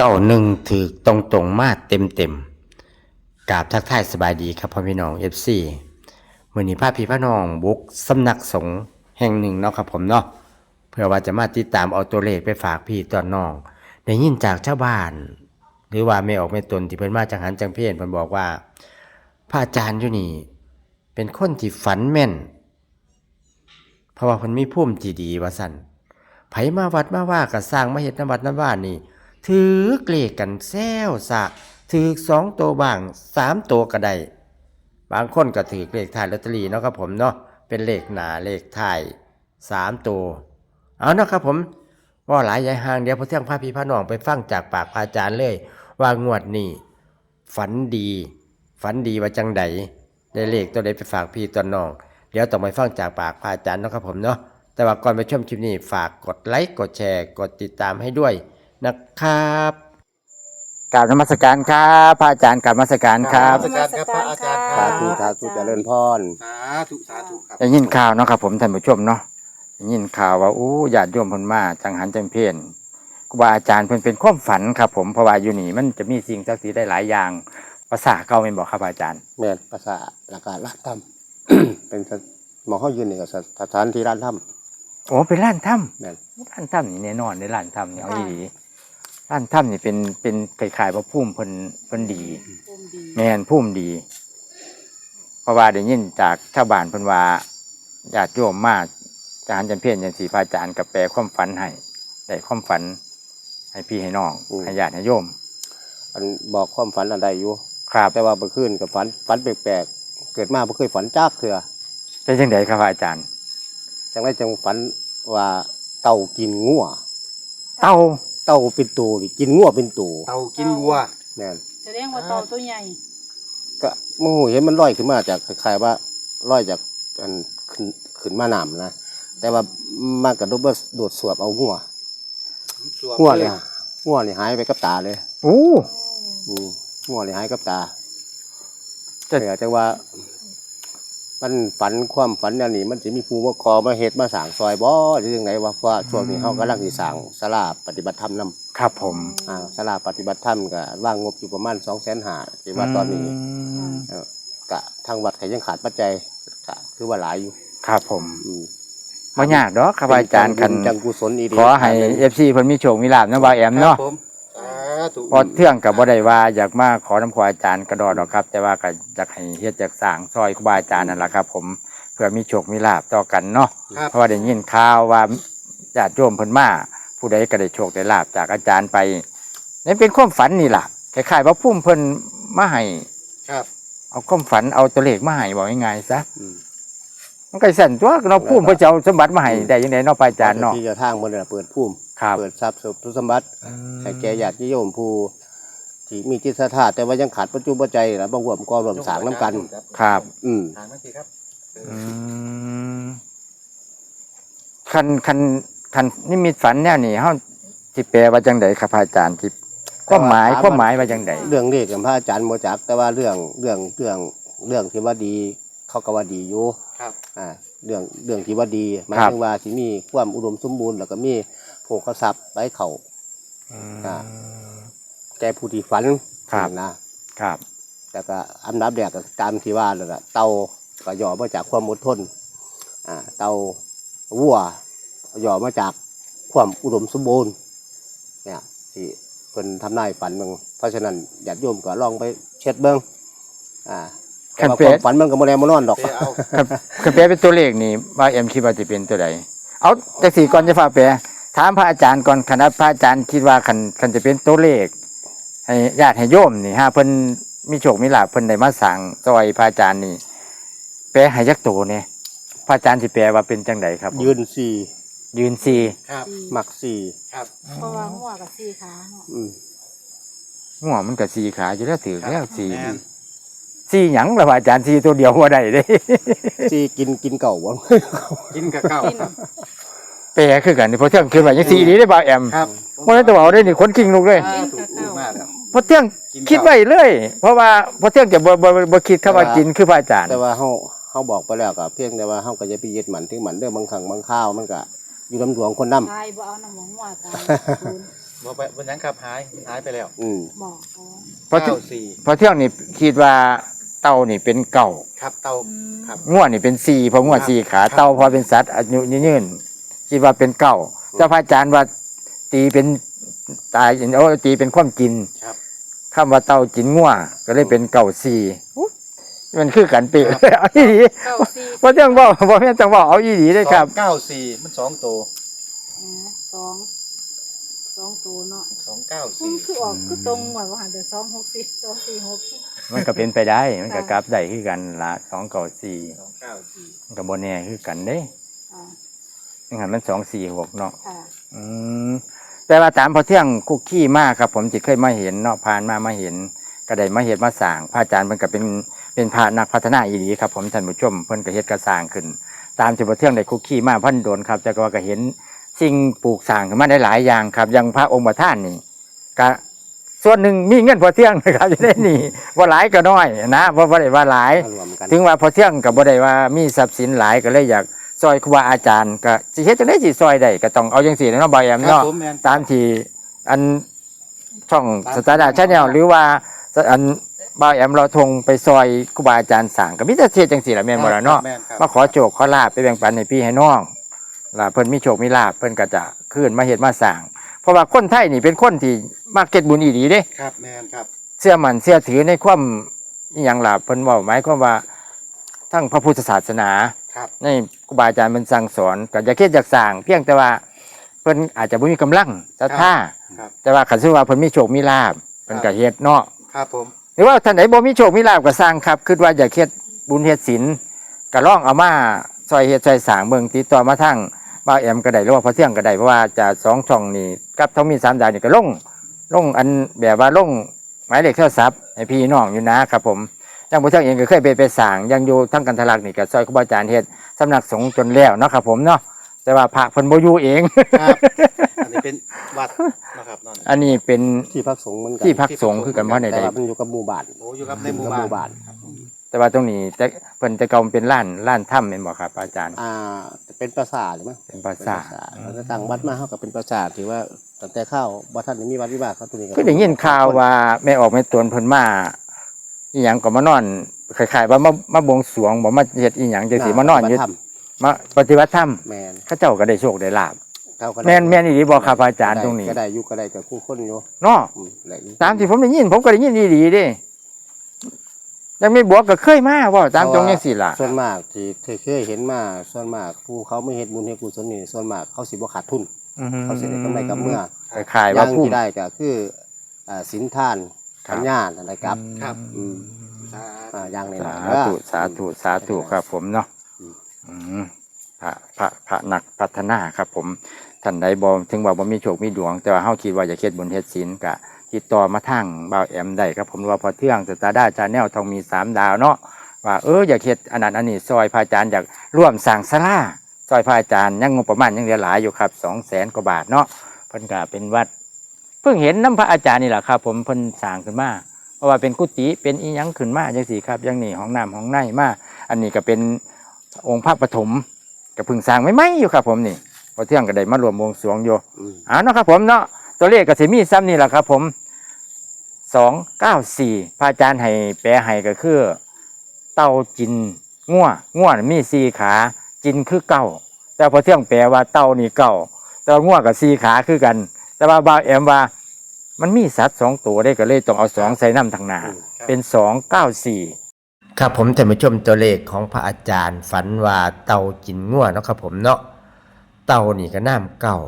เก้าหนึ่งถือตรงตรงมาเต็มเต็มกราบทักทายสบายดีครับพ่อพี่น้องเอฟซีมือนี้พาพี่พระน้องบุกสำนักสงฆ์แห่งหนึ่งเนาะครับผมเนาะเพื่อว่าจะมาติดตามเอาตัวเลขไปฝากพี่ตอนน้องได้ยินจากชาวบ้าน หรือว่าไม่ออกไม่ตนที่เพิ่นมาจังหันจังเพียนเพิ่นบอกว่าพระอาจารย์อยู่นี่ เป็นคนที่ฝันแม่น เพราะว่าเพิ่นมีภูมิที่ดีว่าซั่นไผมาวัดมาว่าก็สร้างมาเฮ็ดนวัดนว่านี่ ถือเกลกกันแซวซะถือสองตัวบ้างสามตัวก็ได้บางคนก็ถือเลขท้ายลอตเตอรี่เนาะครับผมเนาะเป็นเลขหนาเลขท้ายสามตัวเอาเนาะครับผมว่าหลายยายห่างเดี๋ยวพอเที่ยงพาพี่พาน้องไปฟังจากปากพระอาจารย์เลย ว่างวดนี้ฝันดี ฝันดีว่าจังใดได้เลขตัวใดไปฝากพี่ตัวน้อง เดี๋ยวต้องไปฟังจากปากพระอาจารย์เนาะครับผมเนาะแต่ว่าก่อนไปชมคลิปนี้ฝากกดไลค์กดแชร์ กดติดตามให้ด้วย นะครับกราบนมัสการครับพระอาจารย์กราบนมัสการครับ นมัสการครับพระอาจารย์คสารับ ธุสาธุเจริญพร สาธุสาธุครับได้ยินข่าวเนาะครับผมท่านผู้ชมเนาะได้ยินข่าวว่าอู้ญาติโยมเพิ่นมาจังหันจังเพียนครูบาอาจารย์เพิ่นเป็นความฝันครับผมเพราะว่าอยู่นี่มันจะมีสิ่งศักดิ์สิทธิ์ได้หลายอย่างภาษาเก่าแม่นบอกครับอาจารย์ แม่นภาษาละกาละธรรม เป็นสถหมองเขายืนนี่ก็สถานที่ร้านถ้โอ้เป็นร้านถ้ำแม่นำร้านถ้ำนี่แน่นอนในร้านถ้ำนี่เอาดี ร้านถ้ำนี่เป็นเป็นคล้ายๆว่าพุ่มเพิ่นเพิ่นดี ภูมิดีแม่นพุ่มดี เพราะว่าได้ยินจากชาวบ้านเพิ่นว่าญาติโยมมาจารย์จันเพียรจังสีพระอาจารย์กับแปลความฝันให้ได้ความฝัน ให้พี่ให้น้องให้ญาติให้โยม อันบอกความฝันอันใดอยู่ ครับแต่ว่าเมื่อคืนกับฝันฝันแปลกๆ เกิดมาเ่เคยฝันจากเถื่อเป็นจังไดครับพระอาจารย์ จังไรจังฝันว่าเต่ากินงัวเต้า เต่าเป็นตัวนี่กินงัวเป็นตัวเต่ากินวัว แม่นแสดงว่าเต่าตัวใหญ่ก็โมโหเห็นมันลอยขึ้นมาจากคล้ายๆว่าลอยจากอันขึ้นขึ้นมาน้ำนะแต่ว่ามันกระโดดโดดสวบเอางัวสวมงัวเลเนี่ยยงัวนี่หายไปกับตาเลยโอ้อืมงัวนี่หายกับตาจะแต่จังว่า มันฝันความฝันอันนี้ มันจะมีภูมิคอมาเฮ็ดมาสร้างซอยบ่หรือยังไงวะเพราะว่าช่วงนี้เขากำลังสิสร้างศาลาปฏิบัติธรรมนํครับผมอ่าศาลาปฏิบัติธรรมก็ว่างงบอยู่ประมาณ250,000ที่ว่าตอนนี้มเอ่อก็ทางวัดก็ยังขาดปัจจัยก็คือว่าหลายอยู่ครับผมอืมบ่ยากดอกครับอาจารย์คันเป็จังกุศลอีดีขอให้ FC เพิ่นมีโชคมีลาภนะบ่าวแอมครัเนาะบผมสา ธุพอเที่ยงกับบ่ได้ว่าอยากมาขอน้ำขออาจารย์กระดอดอกครับ แต่ว่าก็อยากให้เฮ็ดจากสร้างซอยครูบาอาจารย์นั่นแหละครับ ผมเพื่อมีโชคมีลาภต่อกันเนาะครับ เพราะว่าได้ยินข่าวว่าญาติโยมเพิ่นมาผู้ใดก็ได้โชคได้ลาภจากอาจารย์ไปนี่เป็นความฝันนี่ล่ะคล้ายๆว่าพุ่มเพิ่นมาให้ครับ เอาความฝันเอาตัวเลขมาให้บอกง่ายๆซะอืม มันก็สั่นตัวเนาะพุ่มเพิ่นจะเอาสมบัติมาให้ได้ยังไงเนาะพระอาจารย์เนาะ ที่จะทางมันน่ะเปิดภูมิ ครับ เปิดทรัพย์สุสมบัติให้แก่ญาติโยมผู้ที่มีจิตศรัทธาแต่ว่ายังขาดปัจจุบันใจนะบางรวมก็รวมสร้างน้ำกัน ครับ อืมทางนั้นสิครับอืมคันคันคันนิมิตฝันแนวนี้เฮาสิแปลว่าจังไดครับพระอาจารย์สิความหมายความหมายว่าจังไดเรื่องเลขกับพระอาจารย์โมจัก แต่ว่าเรื่องเรื่องเรื่องเรื่องที่ว่าดี เขาก็ว่าดีอยู่ครับ อ่า เรื่องเรื่องที่ว่าดีหมายครับถึงว่าที่มีความอุดมสมบูรณ์แล้วก็มี โภคทรัพย์ไว้เขาอ่า แก่ผู้ที่ฝันครับ นะครับ แต่ก็อันดับแรกก็ตามที่ว่าแล้วล่ะเตาก็ย่อมาจากความอดทนอ่าเตาวัวย่อมาจากความอุดมสมบูรณ์เนี่ยที่เพิ่นทำนายฝันเบิ่งเพราะฉะนั้นญาติโยมก็ลองไปเช็ดเบิ่งอ่าแต่ว่าความฝันมันก็บ่แน่บ่นอนดอกเดี๋ยวเอาคันคันแปลเป็นตัวเลขนี่ว่าเอ็มคิดว่าจะเป็นตัวใดเอาจักสี่ก่อนจะฝากแปล ถามพระอาจารย์ก่อนคณะพระอาจารย์คิดว่าคันคันจะเป็นตัวเลขให้ญาติให้โยมนี่ฮะเพิ่นมีโชคมีลาภเพิ่นได้มาสั่งซอยพระอาจารย์นี่แปลให้ยักษ์โตเนี่ยพระอาจารย์สิแปลว่าเป็นจังไดครับผมยืนสี่ยืนสี่ครับสี่มักสี่ครับเพราะว่าหัวกับสี่ขาเนาะอืมหัวมันก็สี่ขาอยู่แล้วถือแล้วสี่แม่นสี่หยังละพระอาจารย์สี่ตัวเดียวหัวได้เด้ สี่กินกินเก่าบ่ กินกับเก้ากิน แปลคือกันนี่พอเที่ยงคือว่ายังสี่นี้ได้บ่าวแอมครับบ่ได้ตัวเอาได้นี่คนกิ้งลูกเลยสาธุมากแล้วพอเที่ยงกินคิดไว้เลย เพราะว่าพอเที่ยงจะบ่บ่บ่คิดคำว่ากินคือพระอาจารย์แต่ว่าเฮาเฮาบอกไปแล้วก็เพียงแต่ว่าเฮาก็จะไปยึดมันถึงมันเด้อบางครั้งบางคราวมันก็อยู่ลำดวงคนนำตายบ่เอาน้ำหมองหัวตายศูนย์บ่ไปบนยังครับหายหายไปแล้วอืมบอกอ๋อเพราะที่เก้าสี่เพราะเที่ยงนี่คิดว่าเต่านี่เป็นเก่าครับเตาอืมครับ ง่วนี่เป็นสี่เพราะง่วครับสี่ขาครับเต่าพอเป็นสัตว์อายุยืน คิดว่าเป็นเก่าเจ้าพระอาจารย์ว่าตีเป็นตายโอ้ตีเป็นความกินครับคำว่าเต่ากินง่วก็เลยเป็นเก่าสี่มันคือกันเปะครับเอาอีหลีเก้าสี่เพราะเที่ยงบอกบอกแม่นจังบอกเอาอีหลีได้ครับสองเก้าสี่มันสองตัวอ๋อสองสองตัวเนาะสองเก้าอืสี่มคือออกคือตรงหมดว่าหันแต่สองหกสี่สองสี่หกมันก็เป็นไปได้ มันก็ค่ะกลับได้คือกันละสองเก่าสี่สองเก้าสี่มันก็บนแน่คือกันเด้ อ่ายังไงมันสองสี่หกเนาะค่ะ อืมแต่ว่าตามพอเที่ยงคุกขี้มากครับ ผมจิเคยมาเห็นเนาะผ่านมามาเห็นก็ได้มาเห็นมาสร้างพระอาจารย์เพิ่นก็เป็นเป็นพระนักพัฒนาอีหลีครับ ผมท่านผู้ชมเพิ่นก็เฮ็ดกระสร้างขึ้น ตามที่พอเที่ยงได้คุกขี้มาเพิ่นโดนครับแต่ก็ว่าก็เห็นสิ่งปลูกสร้างขึ้นมาได้หลายอย่างครับอย่างพระองค์ประธานนี่ก็ส่วนหนึ่งมีเงินพอเที่ยงนะครับอยู่ในนี่ว่าหลายก็น้อยนะว่าบ่ได้ว่าหลายมารวมกัน ถึงว่าพอเที่ยงกับบ่ได้ว่ามีทรัพย์สินหลายก็เลยอยาก ซอยครูบาอาจารย์ก็สิเฮ็ดจังได๋สิซอยได้ก็ต้องเอาจังซี่เนาะบ่าวแอมครับเนาะผมแมนตามที่อันช่องตามสตาร์ดาชาแนลหรือว่าอันบ่าวแอมเราทงไปซอยครูบาอาจารย์สั่งก็มีแต่เฮ็ดจังซี่ล่ะแม่นบ่ล่ะเนาะ แม่นครับมาขอโชคขอลาบไปแบ่งปันให้พี่ให้น้องล่ะเพิ่นมีโชคมีลาบเพิ่นก็จะคืนมาเฮ็ดมาสร้าง เพราะว่าคนไทยนี่เป็นคนที่มักเก็ดบุญอีหลีเด้ ครับแมนครับเชื่อมันเชื่อถือในความอหย่างหลับเพิ่นเว่าหมายความว่าทั้งพระพุทธศาสนา ครับในครูบาอาจารย์มันสั่งสอนก็จะเคิดจากสร้างเพียงแต่ว่าเพิ่นอาจจะบ่มีกำลังศรัทธาครับ แต่ว่าคันซื่อว่าเพิ่นมีโชคมีลาภเพิ่นก็เฮ็ดเนาะครับผม หรือว่าท่านไหนบ่มีโชคมีลาภก็สร้างครับคิดว่าอยากเฮ็ดบุญเฮ็ดศีลก็ลองเอามาซอยเฮ็ดซอยสร้างเบิ่งติดต่อมาทางบ่าวแอมก็ได้หรือว่าพอเที่ยงก็ได้เพราะว่าจะสองช่องนี่กับท้องมีสามดาวนี่ก็ลงลงอันแบบว่าลงหมายเลขโทรศัพท์ให้พี่น้องอยู่นะครับผม ยังบ่เที่ยงเองก็เคยไปไปสร้างยังอยู่ทั้งกันทะลักนี่ก็ซอยครูบาอาจารย์เฮ็ดสำนักสงฆ์จนแล้วเนาะครับผมเนาะแต่ว่าพระเพิ่นบ่อยู่เอง ครับอันนี้เป็นวัดนะครับนั่นอันนี้เป็นที่พักสงฆ์เหมือนกันที่พักสงฆ์คือกันว่าในแต่ใดว่ามันอยู่กับหมู่บ้านโอ้อยู่ครับในหมู่อยู่กับบ้านแต่ว่าตรงนี้แต่เพิ่นแต่เก่ามันเป็นล้านล้านถ้ำแม่นบ่ครับ อาจารย์ อ่าเป็นปราสาทหรือมั้งเป็นปราสาทแล้วก็ตั้งวัดมาเท่ากับเป็นปราสาทถือว่าตั้งแต่เข้าวัดท่านมีวัดวิบากเขาตัวนี้ก็ได้ยินข่าวว่าแม่ออกแม่ตวนเพิ่นมา อีหยังก็มานอนคล้ายๆว่ามามาบวงสรวงบ่มาเฮ็ดอีหยังจังซี่มานอนอยู่วัดธรรมมาปฏิบัติธรรมแมนเขาเจ้าก็ได้โชคได้ลาภเขาก็ได้แม่นแม่นอีหลีบ่ครับอาจารย์ตรงนี้ก็ได้อยุก็ได้กับคู่คนอยู่เนาะอืมแหละอยู่ตามที่ผมได้ยินผมก็ได้ยินอีหลีเด้ยังไม่บวกก็เคยมาบ่ตามตรงจังซี่ล่ะส่วนมากที่เคยเห็นมาส่วนมากผู้เขาไม่เฮ็ดบุญเฮ็ดกุศลนี่ส่วนมากเขาสิบ่ขาดทุน เขาสิได้กำไรกับเมื่อขายอว่าย่างผู้ที่ได้ก็คืออ่าสินทาน ครับขันญาณอะไรครับ ครับ อืมสาอ่าอย่างในสานั้นธุสาธุสาธุครับผมเนาะอืม อืมพระพระพระนักพัฒนาครับผมท่านใดบ่ถึงว่าบ่มีโชคมีดวง แต่ว่าเฮาคิดว่าจะเฮ็ดบุญเฮ็ดศีลก็ติดต่อมาทางบ่าวแอมได้ครับผมหรือว่าพอเที่ยงสตาร์ดาชาแนลทองมีสามดาวเนาะว่าเอออยากเฮ็ดอันนั้นอันนี้ซอยพระอาจารย์อยากร่วมสร้างศาลาซอยพระอาจารย์ยังงบประมาณยังเหลือหลายอยู่ครับ200,000กว่าบาทเนาะเพิ่นก็เป็นวัดเพิ่งเห็นน้ำพระอาจารย์นี่แหละครับผมเพิ่นสร้างขึ้นมาเพราะว่าเป็นกุฏิเป็นอีหยังขึ้นมาจังสี่ครับอยังนี่ห้องน้ำห้องในมาอันนี้ก็เป็นองค์พระปฐมก็เพิ่งสร้างไม่ไหมอยู่ครับ ผมนี่พอเที่ยงก็ได้มารวมวงสรวงอยู่อืมอ่าเนาะครับ ผมเนาะตัวเลขก็สิมีซ้ำนี่แหละครับ ผมสองเก้าสี่พระอาจารย์ให้แปลให้ก็คือ เต่าจินง่วง่วน่ะมีสี่ขาจินคือเก้าแต่พอเที่ยงแปลว่าเต่านี่เก้าแต่ว่าง่วกับสี่ขาคือกัน แต่ว่าบาวแอมว่า มันมีสัตว์สองตัวได้ก็เลยต้องเอาสองใส่น้ำทางหนาอืมเป็นสองเก้าสี่ครับผมท่านผู้ชมตัวเลขของพระอาจารย์ ฝันว่าเต่ากินง่วเนาะครับผมเนาะเต่านี่ก็น้ำเก่า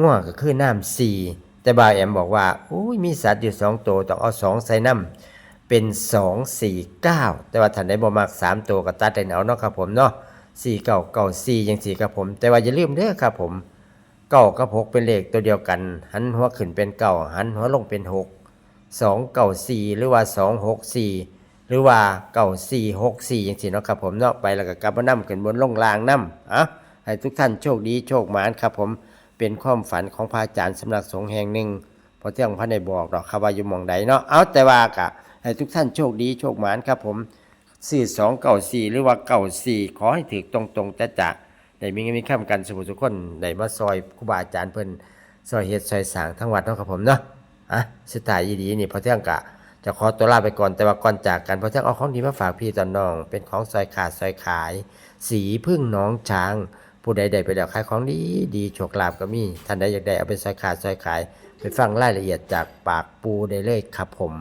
ง่วก็คือน้ำสี่แต่บาวแอมบอกว่าอุ้ยมีสัตว์อยู่สองตัวต้องเอาสองใส่น้ำเป็นสองสี่เก้าแต่ว่าท่านได้บ่มักสามตัวก็ตัดได้เอาเนาะครับผมเนาะสี่เก้าเก้าสี่ยังสี่ครับผม แต่ว่าอย่าลืมเด้อครับผม เก้ากับหกเป็นเลขตัวเดียวกัน หันหัวขึ้นเป็นเก้าหันหัวลงเป็นหกสองเก้าสี่หรือว่าสองหกสี่หรือว่าเก้าสี่หกสี่อย่างสี่เนาะครับผมเนาะไปแล้วก็กลับมานั่ขึ้นบนลงลางนั่อะให้ทุกท่านโชคดีโชคหมานครับผมเป็นความฝันของพระอาจารย์สำนักสงฆ์แห่งหนึ่งพอเที่ยงพระในบอกดอกครับว่าอยู่หมองใดเนาะเอาแต่ว่ากะให้ทุกท่านโชคดีโชคหมานครับผมสี่สองเก้าสี่หรือว่าเก้าสี่ขอให้ถือตรงๆจะจะ ได้มีเงินมีข้ามกันสมุทุกคนได้มาซอยครูบาอาจารย์เพิ่นซอยเฮ็ดซอยสร้างทั้งวัดเนาะครับผมเนาะอะสุดท้ายอีดีนี่พอเที่ยงกะจะขอตัวลาไปก่อนแต่ว่าก่อนจากกันพอเที่ยงเอาของดีมาฝากพี่ตอนน้อง เป็นของซอยขาดซอยขาย สีพึ่งน้องช้าง ผู้ใดได้ไปแล้วขายของดีดีโชคลาภก็มีท่านใดอยากได้เอาไปซอยขาดซอยขาย ไปฟังรายละเอียดจากปากปูได้เลยครับผม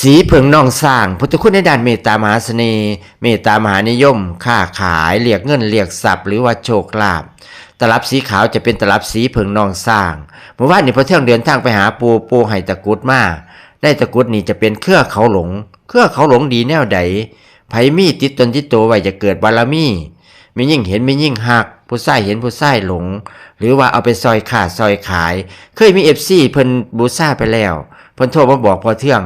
สีเผิงน้องสร้าง พุทธคุณในด้านเมตตามหาเสน่ห์เมตตามหานิยม ค้าขายเรียกเงินเรียกทรัพย์หรือว่าโชคลาภตลับสีขาวจะเป็นตลับสีเผิงนองสร้างเมื่อวานนี้พอเที่ยงเดินทางไปหาปูปูไห้ตะกุดมาได้ตะกุดนี่จะเป็นเครือเขาหลง เครือเขาหลงดีแนวใดไผมีติดตนติดตัวไว้จะเกิดบารมีไมียิ่งเห็นไมียิ่งหัก ผู้ใส่เห็นผู้ใส่หลง หรือว่าเอาไปซอยขาดซอยขาย เคยมีเอฟซีเพิ่นบูซ่าไปแล้วเพิ่นโทรมาบอกพอเที่ยง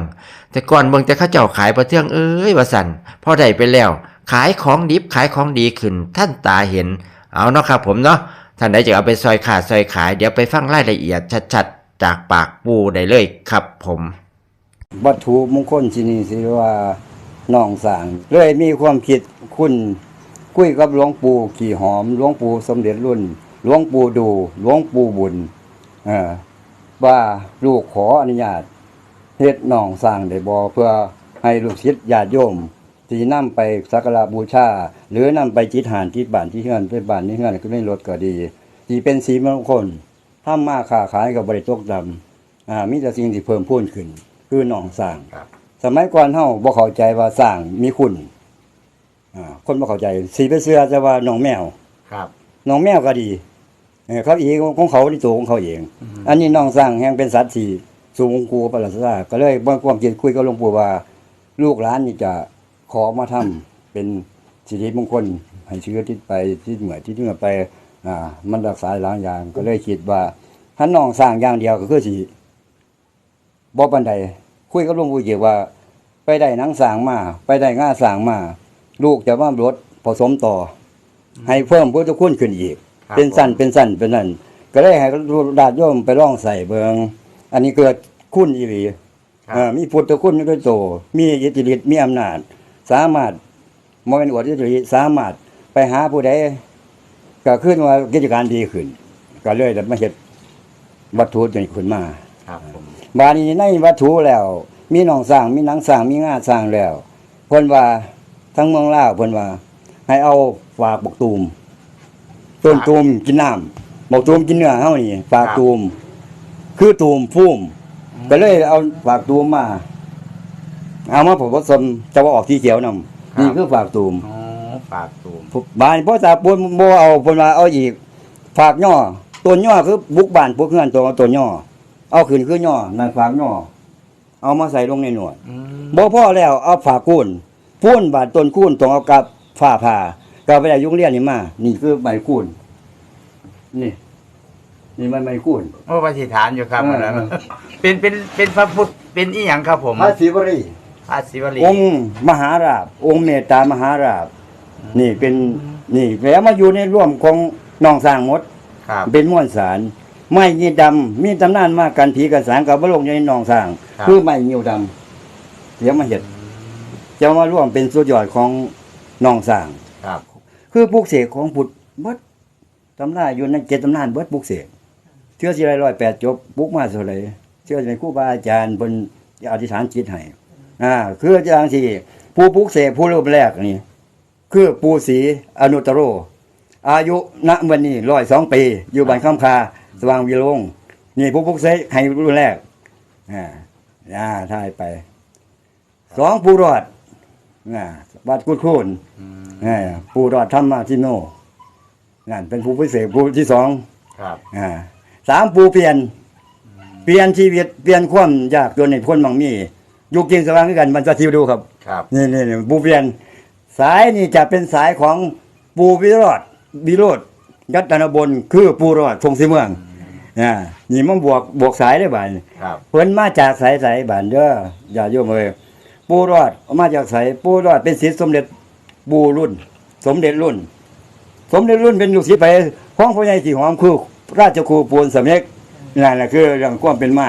แต่ก่อนเบิ่งแต่เขาเจ้าขายพอเที่ยงเอ้ยว่าสันพอได้ไปแล้ว ขายของดิบขายของดีขึ้น ท่านตาเห็น เอาเนาะครับผมเนาะท่านใดจะเอาไปซอยขาดซอยขาย เดี๋ยวไปฟังรายละเอียดชัดๆ จากปากปูได้เลยครับผมวัตถุมงคลที่นี่สิว่าน้องสางเลยมีความคิดคุณ คุยกับหลวงปู่ขี่หอมหลวงปู่สมเด็จรุ่นหลวงปู่ดูหลวงปู่บุญเออว่าลูกขออนุญาตเฮ็ดน้องสร้างได้บ่เพื่อให้ลูกศิษย์ญาติโยมที่นำไปสักการะบูชา หรือนำไปจิตหานที่บ้านที่เฮือนไปบ้านที่เฮือนก็ได้รถก็ดีที่เป็นสีมงคลถ้ามาค้าขายกับบริตกดำอ่ามีแต่สิ่งที่เพิ่มพูนขึ้น คือหนองสร้างครับสมัยก่อนเฮาบ่เข้าใจว่าสร้างมีคุณ อ่าคนบ่เข้าใจสีไปเสื้อจะว่าหนองแมวครับหนองแมวก็ดีเออเขาเองของเขาที่ตัวของเขาเองอันนี้หนองสร้างแห่งเป็นสัตว์ที่สูงกูประหลาดซาก็เลยบ่ความคิดคุยกับหลวงปู่ว่า ลูกหลานนี่จะขอมาทำเป็นสิริมงคลให้เชื้อที่ไปที่เหมือที่เหนือไป อ่า มันรักษาหลายอย่างก็เลยคิดว่าถ้าน้องสร้างอย่างเดียวก็คือสิบ่ปันใดคุยกับหลวงปู่เกี่ยวว่า ไปได้หนังสร้างมา ไปได้ง่าสร้างมา ลูกจะว่ารถผสมต่ออให้เพิ่มพุทธคุณขึ้นอีกครับเป็นสั้นเป็นสั้นเป็นนั่นก็ได้ให้ดาดโยมไปล่องใส่เบิงอันนี้เกิดคุณอีหลีเอ่อมีพุทธคุณด้วยโต มีอิทธิฤทธิ์มีอำนาจ สามารถมองเป็นอวดอิทธิฤทธิ์สามารถไปหาผู้ใดก็ขึ้นว่ากิจการดีขึ้น ก็เลยได้มาเฮ็ดวัตถุนี้ขึ้นมาครับผมบาดนี้ในวัตถุแล้ว มีหนองสร้างมีหนังสร้างมีงาสร้างแล้วเพิ่นว่า ทั้งเมืองลาวเพิ่นว่า ให้เอาฝากบกตูมต้นตูมกินน้ำบกตูมกินเนื้อเฮานี่ฝากตูม คือตูมพุ่มก็เลยเอาฝากตูมมา เอามาผสมจะว่าออกที่เขียวนำนี่คือฝากตูมอ๋อปากตูมบ้านพ่อตาปูนบ่เอาเพิ่นว่าเอาอีกฝากย่อต้นย่อคือบุกบ้านพวกเฮือนตัวต้นย่อเอาขึ้นคือย่อนั่นฝากย่อเอามาใส่ลงในหนวดบ่พอแล้วเอาฝากคูน พูนบาดต้นคูนต้องเอากับฝ้าผ่าก็ไปได้ยุงเรียนนี่มา นี่คือใบคูนนี่ นี่มันใบคูน โอ้ปฏิฐานอยู่ครับเอออันนั้นเออ เป็นเป็นเป็นพระพุทธเป็นอีหยังครับผมพระศิวรีพระศิวลีองค์มหาราบ องค์เมตตามหาราบ นี่เป็นนี่แล้วมาอยู่ในร่วมของน้องสร้างหมด ครับ เป็นม้วนสาร ไม้ยีดำมีตำนานมากกันผีกันสารกับบลงในหนองสร้าง ครับ คือไม้ยิวดำเดี๋ยวมาเห็ด จะมาร่วมเป็นสุดยอดของหนองสร้าง ครับ คือปลูกเสกของพุทธเบิดตำนานอยู่ในเจ็ดตำนานเบิดปลูกเสกเชื่อสิไรร้อยแปดจบปลูกมาเท่าไหรเชื่อในครูบาอาจารย์บนอธิษฐานจิตให้อ่าคืออาจารย์ที่ผู้ปลูกเสกผู้รูปแรกนี่ คือปูศรีอนุตตโร อายุณวันนี้ร้อยสองปี อยู่บ้านข้ามคาสว่างวิโรงนี่ผู้พุกเสกให้รุ่นแรกอ่าอ่าทายไปสองปูรอด อ่าบัดกุดคูนอ่าปูรอดธรรมาทิโนนั่นเป็นผู้พิเศษผู้ที่สองครับอ่าสามปูเปลี่ยน เปลี่ยนชีวิตเปลี่ยนความยากจนในคนบางมีอยู่กินสว่างด้วยกันมันจะทิวดูครับครับนี่นี่นี่ปูเปลี่ยน สายนี่จะเป็นสายของปูวิโรธวิโรธยัตนบนคือปูรอดทงสีเมืองอ่านี่มันบวกบวกสายได้บ่ายครับเพิ่นมาจากสายสายบ้านเด้ออย่าโยมเอ้ย ปูรอดออกมาจากสายปูรอดเป็นศิษย์สมเด็จปูรุ่น สมเด็จรุ่น สมเด็จรุ่นเป็นลูกศิษย์ไปของพ่อใหญ่สีหอมคือราชครูปูนสำเด็จนั่นแหละคือเรื่องความเป็นมา